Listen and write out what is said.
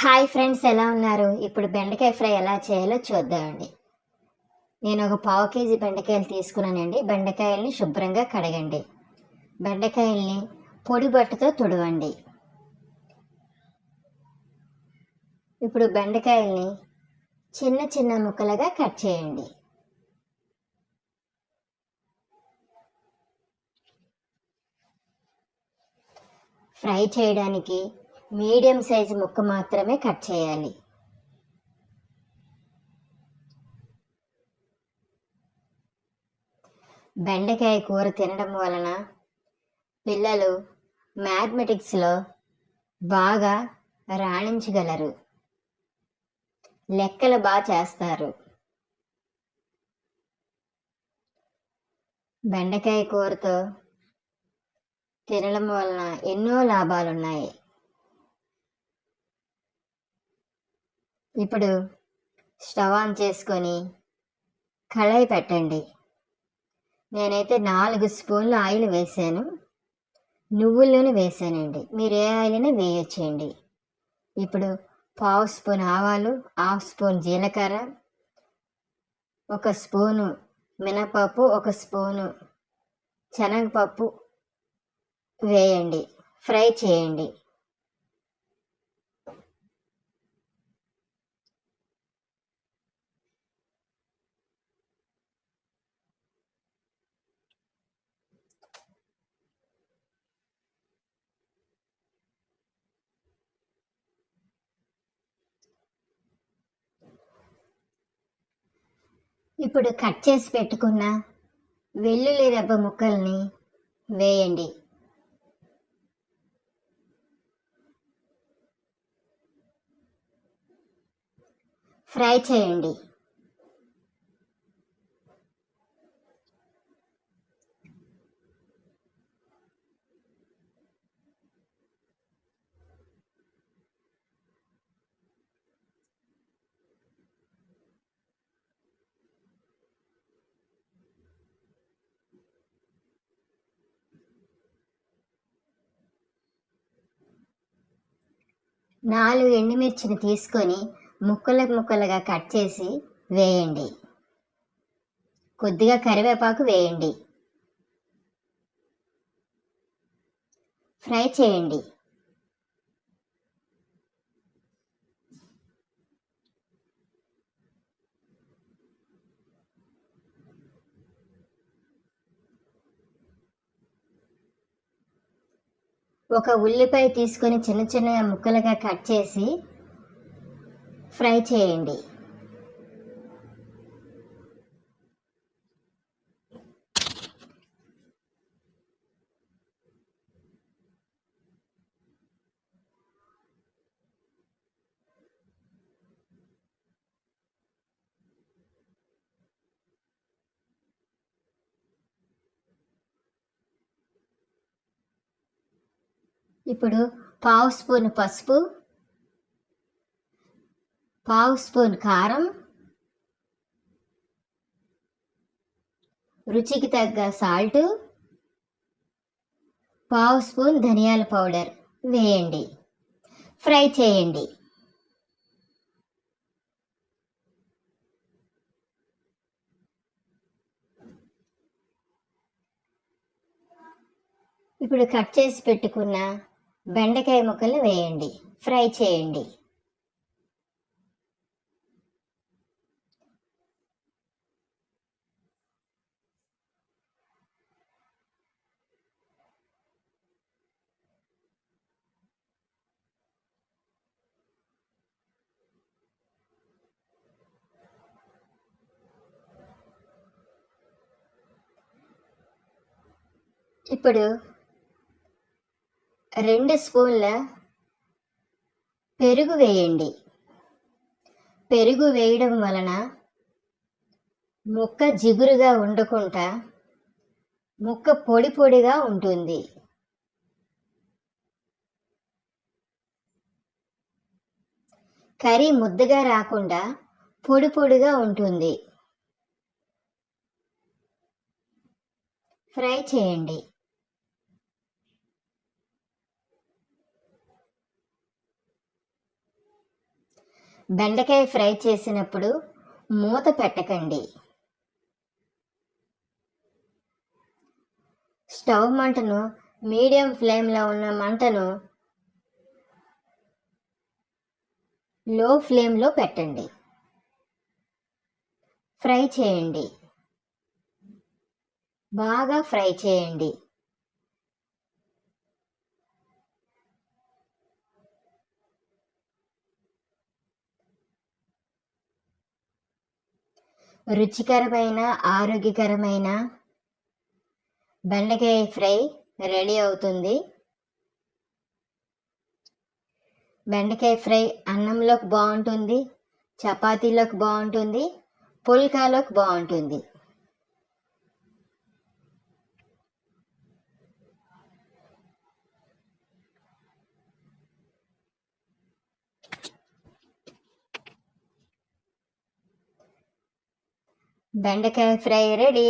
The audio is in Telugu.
హాయ్ ఫ్రెండ్స్ ఎలా ఉన్నారు? ఇప్పుడు బెండకాయ ఫ్రై ఎలా చేయాలో చూద్దామండి. నేను ఒక పావు కేజీ బెండకాయలు తీసుకున్నానండి. బెండకాయల్ని శుభ్రంగా కడగండి. బెండకాయల్ని పొడి బట్టతో తుడవండి. ఇప్పుడు బెండకాయల్ని చిన్న చిన్న ముక్కలుగా కట్ చేయండి. ఫ్రై చేయడానికి మీడియం సైజు ముక్క మాత్రమే కట్ చేయాలి. బెండకాయ కూర తినడం వలన పిల్లలు మ్యాథమెటిక్స్లో బాగా రాణించగలరు. లెక్కలు బాగా చేస్తారు. బెండకాయ కూరతో తినడం వలన ఎన్నో లాభాలు ఇప్పుడు స్టవ్ ఆన్ చేసుకొని కళాయి పెట్టండి. నేనైతే నాలుగు స్పూన్లు ఆయిల్ వేసాను. నువ్వుల నూనె వేసానండి. మీరు ఏ ఆయిల్ని అయినా వేయొచ్చండి. ఇప్పుడు పావు స్పూన్ ఆవాలు హాఫ్ స్పూన్ జీలకర్ర ఒక స్పూను మినపప్పు ఒక స్పూను శనగపప్పు వేయండి. ఫ్రై చేయండి. ఇప్పుడు కట్ చేసి పెట్టుకున్న వెల్లుల్లి రెబ్బ ముక్కల్ని వేయండి. ఫ్రై చేయండి. నాలుగు ఎండుమిర్చిని తీసుకొని ముక్కలు ముక్కలుగా కట్ చేసి వేయండి. కొద్దిగా కరివేపాకు వేయండి. ఫ్రై చేయండి. ఒక ఉల్లిపాయ తీసుకొని చిన్న చిన్న ముక్కలుగా కట్ చేసి ఫ్రై చేయండి. ఇప్పుడు పావు స్పూన్ పసుపు పావు స్పూన్ కారం రుచికి తగ్గ సాల్ట్ పావు స్పూన్ ధనియాల పౌడర్ వేయండి. ఫ్రై చేయండి. ఇప్పుడు కట్ చేసి పెట్టుకున్న బెండకాయ ముక్కలు వేయండి. ఫ్రై చేయండి. ఇప్పుడు రెండు స్పూన్ల పెరుగు వేయండి. పెరుగు వేయడం వలన ముక్క జిగురుగా ఉండకుండా ముక్క పొడి పొడిగా ఉంటుంది. కర్రీ ముద్దగా రాకుండా పొడి పొడిగా ఉంటుంది. ఫ్రై చేయండి. బెండకాయ ఫ్రై చేసినప్పుడు మూత పెట్టకండి. స్టవ్ మంటను మీడియం ఫ్లేమ్లో ఉన్న మంటను లో ఫ్లేమ్లో పెట్టండి. ఫ్రై చేయండి. బాగా ఫ్రై చేయండి. రుచికరమైన ఆరోగ్యకరమైన బెండకాయ ఫ్రై రెడీ అవుతుంది. బెండకాయ ఫ్రై అన్నంలోకి బాగుంటుంది చపాతీలోకి బాగుంటుంది పుల్కాలోకి బాగుంటుంది. బెండకాయ ఫ్రై రెడీ.